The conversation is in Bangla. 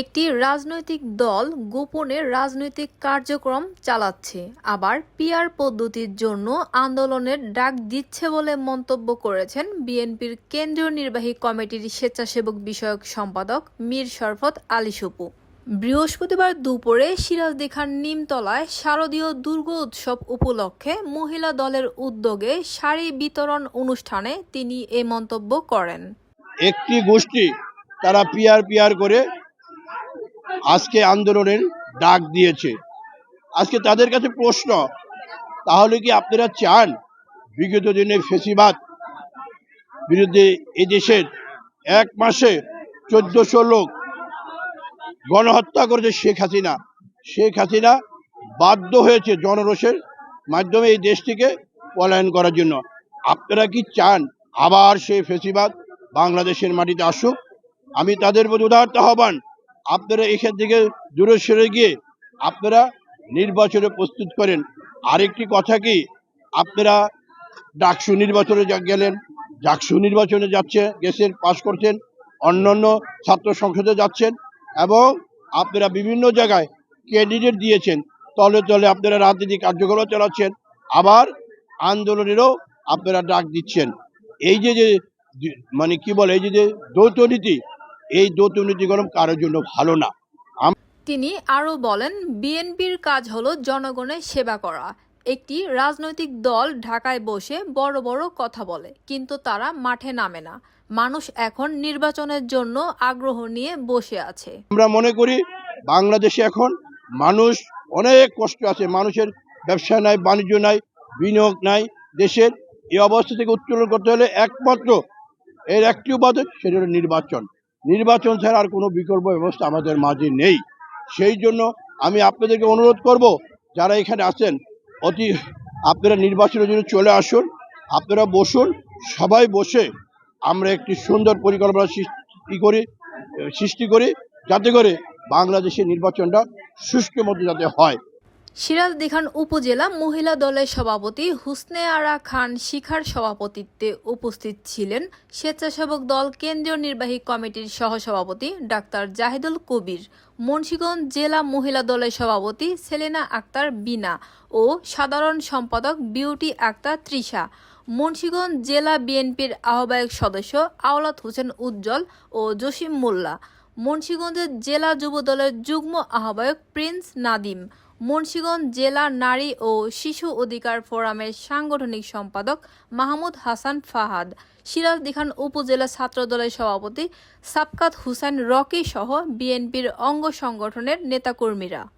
একটি রাজনৈতিক দল গোপনে রাজনৈতিক কার্যক্রম চালাচ্ছে। আবার পিয়ার পদ্ধতির জন্য আন্দোলনের ডাক দিচ্ছে বলে মন্তব্য করেছেন বিএনপির কেন্দ্রীয় নির্বাহী কমিটির স্বেচ্ছাসেবক বিষয়ক সম্পাদক মীর শরফত আলী সুপু। বৃহস্পতিবার দুপুরে সিরাজদি খান নিমতলায় শারদীয় দুর্গ উৎসব উপলক্ষে মহিলা দলের উদ্যোগে শাড়ি বিতরণ অনুষ্ঠানে তিনি এ মন্তব্য করেন। একটি গোষ্ঠী তারা পিয়ার পিয়ার করে আজকে আন্দোলনের ডাক দিয়েছে। আজকে তাদের কাছে প্রশ্ন, তাহলে কি আপনারা চান বিগত দিনে ফেসিবাদ বিরুদ্ধে এই দেশের এক মাসে চোদ্দশো লোক গণহত্যা করেছে শেখ হাসিনা? শেখ হাসিনা বাধ্য হয়েছে জনরোষের মাধ্যমে এই দেশটিকে পলায়ন করার জন্য। আপনারা কি চান আবার সেই ফেসিবাদ বাংলাদেশের মাটিতে আসুক? আমি তাদের প্রতি উদাহরণ আহ্বান। আপনারা এখান থেকে দূরে সরে গিয়ে আপনারা নির্বাচনে প্রস্তুত করেন। আরেকটি কথা কি, আপনারা ডাকসু নির্বাচনে গেলেন, ডাকসু নির্বাচনে যাচ্ছে, গেছেন, পাশ করছেন, অন্যান্য ছাত্র সংসদে যাচ্ছেন এবং আপনারা বিভিন্ন জায়গায় ক্যান্ডিডেট দিয়েছেন। তলে তলে আপনারা রাজনীতি কার্যকলাপ চালাচ্ছেন, আবার আন্দোলনেরও আপনারা ডাক দিচ্ছেন। এই যে যে যে- মানে কি বলে, এই যে যে দ্বৈত নীতি এই দ্বৈত নীতিগুলো কারোর জন্য ভালো না। তিনি আরও বলেন বিএনপির কাজ হলো জনগণের সেবা করা। একটি রাজনৈতিক দল ঢাকায় বসে বড় বড় কথা বলে কিন্তু তারা মাঠে নামে না। মানুষ এখন নির্বাচনের জন্য আগ্রহ নিয়ে বসে আছে। আমরা মনে করি বাংলাদেশে এখন মানুষ অনেক কষ্ট আছে। মানুষের ব্যবসা নাই বাণিজ্য নাই বিনিয়োগ নাই। দেশের এই অবস্থা থেকে উত্তোলন করতে হলে একমাত্র এর একটি উপাদান সেটা হলো নির্বাচন। নির্বাচন ছাড়া আর কোনো বিকল্প ব্যবস্থা আমাদের মাঝে নেই। সেই জন্য আমি আপনাদেরকে অনুরোধ করব, যারা এখানে আছেন, অতি আপনারা নির্বাচনের জন্য চলে আসুন, আপনারা বসুন, সবাই বসে আমরা একটি সুন্দর পরিকল্পনা সৃষ্টি করি সৃষ্টি করি, যাতে করে বাংলাদেশের নির্বাচনটা সুষ্ঠু মতো যাতে হয়। সিরাজদিখান উপজেলা মহিলা দলের সভাপতি হুসনে আরা খান শিখার সভাপতিত্বে উপস্থিত ছিলেন স্বেচ্ছাসেবক দল কেন্দ্রীয় নির্বাহী কমিটির সহসভাপতি ডাক্তার জাহিদুল কবির, মুন্সিগঞ্জ জেলা মহিলা দলের সভাপতি সেলেনা আক্তার বিনা ও সাধারণ সম্পাদক বিউটি আক্তার তৃষা, মুন্সিগঞ্জ জেলা বিএনপির আহ্বায়ক সদস্য আওলাদ হোসেন উজ্জ্বল ও জসিম মোল্লা। মুন্সিগঞ্জের জেলা যুব দলের যুগ্ম আহ্বায়ক প্রিন্স নাদিম। মুন্সিগঞ্জ জেলা নারী ও শিশু অধিকার ফোরামের সাংগঠনিক সম্পাদক মাহমুদ হাসান ফাহাদ, সিরাজদিখান উপজেলা ছাত্র দলের সভাপতি সাবকাত হুসেন রকি সহ বিএনপির অঙ্গ সংগঠনের নেতাকর্মীরা।